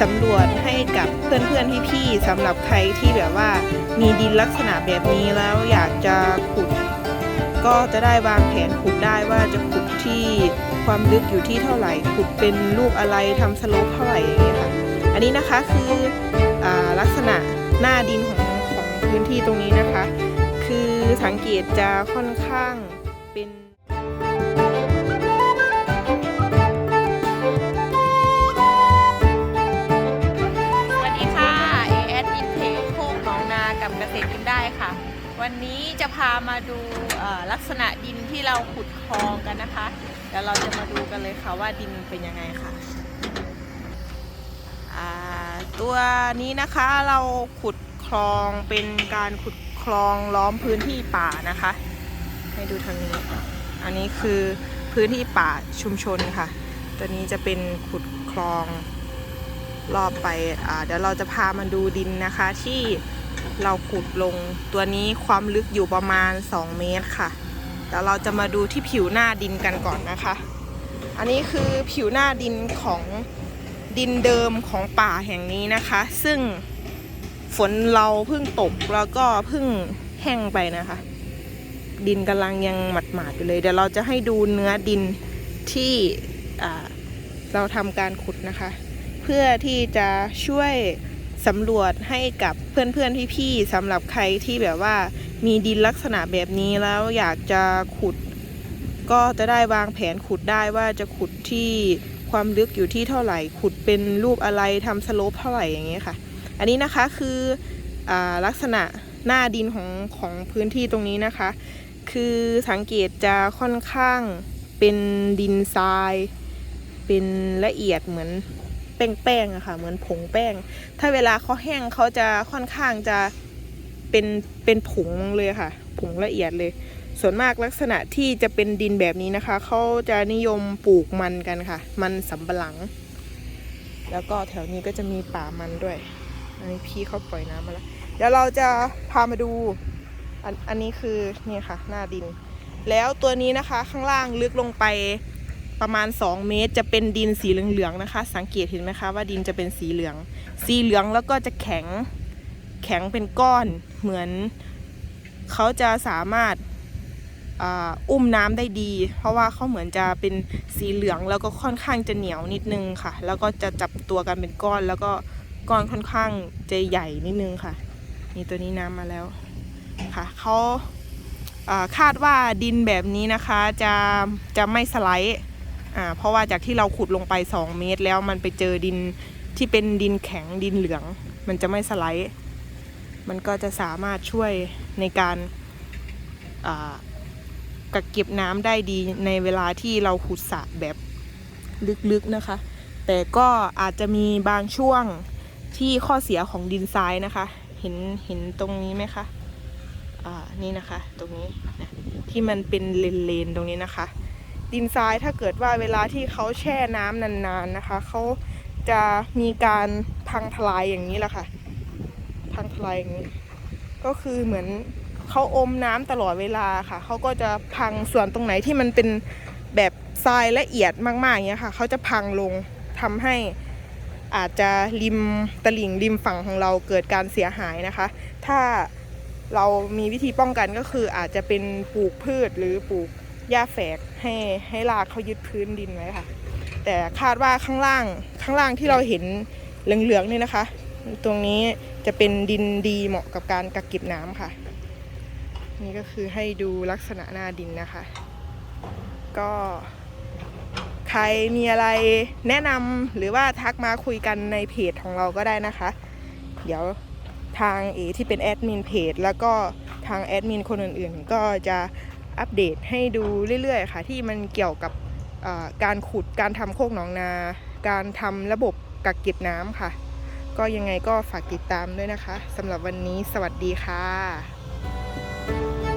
สำรวจให้กับเพื่อนๆพี่ๆสำหรับใครที่แบบว่ามีดินลักษณะแบบนี้แล้วอยากจะขุด ก็จะได้วางแผนขุดได้ว่าจะขุดที่ความลึกอยู่ที่เท่าไหร่ ขุดเป็นรูปอะไรทำสโลปเท่าไหร่อย่างเงี้ยค่ะอันนี้นะคะคืออาลักษณะหน้าดินของของพื้นที่ตรงนี้นะคะ คือสังเกตจะค่อนข้างเป็น วันนี้จะพามาดูลักษณะดินที่เราขุดคลองกันนะคะ เดี๋ยวเราจะมาดูกันเลยค่ะว่าดินเป็นยังไงค่ะอ่าตัวนี้นะคะเราขุดคลองเป็นการขุดคลองล้อมพื้นที่ป่านะคะ ให้ดูทางนี้ อันนี้คือพื้นที่ป่าชุมชนค่ะ ตัวนี้จะเป็นขุดคลองรอบไปเดี๋ยวเราจะพามาดูดินนะคะที่ เราขุดลงตัวนี้ความลึกอยู่ประมาณ 2 เมตรค่ะเดี๋ยวเราจะมาดูที่ผิวหน้าดินกันก่อนนะคะ อันนี้คือผิวหน้าดินของดินเดิมของป่าแห่งนี้นะคะ ซึ่งฝนเราเพิ่งตกแล้วก็เพิ่งแห้งไปนะคะ ดินกำลังยังหมาดๆอยู่เลย เดี๋ยวเราจะให้ดูเนื้อดินที่เราทำการขุดนะคะ เพื่อที่จะช่วย สำรวจให้กับเพื่อนๆพี่ๆสำหรับใครที่แบบว่ามีดินลักษณะแบบนี้แล้วอยากจะขุด ก็จะได้วางแผนขุดได้ว่าจะขุดที่ความลึกอยู่ที่เท่าไหร่ ขุดเป็นรูปอะไรทำสโลปเท่าไหร่อย่างเงี้ยค่ะ อันนี้นะคะคืออาลักษณะหน้าดินของของพื้นที่ตรงนี้นะคะ คือสังเกตจะค่อนข้างเป็นดินทราย เป็นละเอียดเหมือน แป้งๆอะค่ะ เหมือนผงแป้ง ถ้าเวลาเขาแห้งเขาจะค่อนข้างจะเป็นเป็นผงเลยค่ะ ผงละเอียดเลย ส่วนมากลักษณะที่จะเป็นดินแบบนี้นะคะ เขาจะนิยมปลูกมันกันค่ะ มันสำปะหลัง แล้วก็แถวนี้ก็จะมีป่ามันด้วย อันนี้พี่เขาปล่อยน้ำมาแล้ว เดี๋ยวเราจะพามาดู อันอันนี้คือนี่ค่ะ หน้าดิน แล้วตัวนี้นะคะข้างล่างลึกลงไป ประมาณ 2 เมตรจะเป็นดินสีเหลืองๆนะคะ สังเกตเห็นไหมคะว่าดินจะเป็นสีเหลือง สีเหลืองแล้วก็จะแข็งแข็งเป็นก้อนเหมือนเขาจะสามารถอ,อุ้มน้ำได้ดี เพราะว่าเขาเหมือนจะเป็นสีเหลืองแล้วก็ค่อนข้างจะเหนียวนิดนึงค่ะ แล้วก็จะจับตัวกันเป็นก้อน แล้วก็ก้อนค่อนข้างจะใหญ่นิดนึงค่ะนี่ตัวนี้น้ำมาแล้วค่ะเขาคาดว่าดินแบบนี้นะคะจะจะไม่สไลด์ อ่าเพราะว่าจากที่เราขุดลงไป 2 เมตรแล้วมันไปเจอดินที่เป็นดินแข็งดินเหลือง มันจะไม่สไลด์ มันก็จะสามารถช่วยในการกักเก็บน้ำได้ดีในเวลาที่เราขุดสระแบบลึกๆนะคะ แต่ก็อาจจะมีบางช่วงที่ข้อเสียของดินทรายนะคะ เห็นเห็นตรงนี้ไหมคะ อ่า นี่นะคะ ตรงนี้นะที่มันเป็นเลนๆตรงนี้นะคะ ดินทรายถ้าเกิดว่าเวลาที่เขาแช่น้ำนานๆนะคะเขาจะมีการพังทลายอย่างนี้แหละค่ะ พังทลายอย่างนี้ ก็คือเหมือนเขาอมน้ำตลอดเวลาค่ะเขาก็จะพังส่วนตรงไหนที่มันเป็นแบบทรายละเอียดมากๆอย่างเงี้ยค่ะเขาจะพังลงทำให้อาจจะริมตลิ่งริมฝั่งของเราเกิดการเสียหายนะคะ ถ้าเรามีวิธีป้องกันก็คืออาจจะเป็นปลูกพืชหรือปลูก หญ้าแฝกให้ให้รากเขายึดพื้นดินไว้ค่ะ แต่คาดว่าข้างล่างข้างล่างที่เราเห็นเหลืองๆนี่นะคะ ตรงนี้จะเป็นดินดีเหมาะกับการกักเก็บน้ำค่ะ นี่ก็คือให้ดูลักษณะหน้าดินนะคะ ก็ใครมีอะไรแนะนำหรือว่าทักมาคุยกันในเพจของเราก็ได้นะคะ เดี๋ยวทางเอที่เป็นแอดมินเพจแล้วก็ทางแอดมินคนอื่นๆ ก็จะ อัปเดตให้ดูเรื่อยๆ ค่ะ ที่มันเกี่ยวกับการขุดการทำโคกหนองนา การทำระบบกักเก็บน้ำค่ะ ก็ยังไงก็ฝากติดตามด้วยนะคะสำหรับวันนี้สวัสดีค่ะ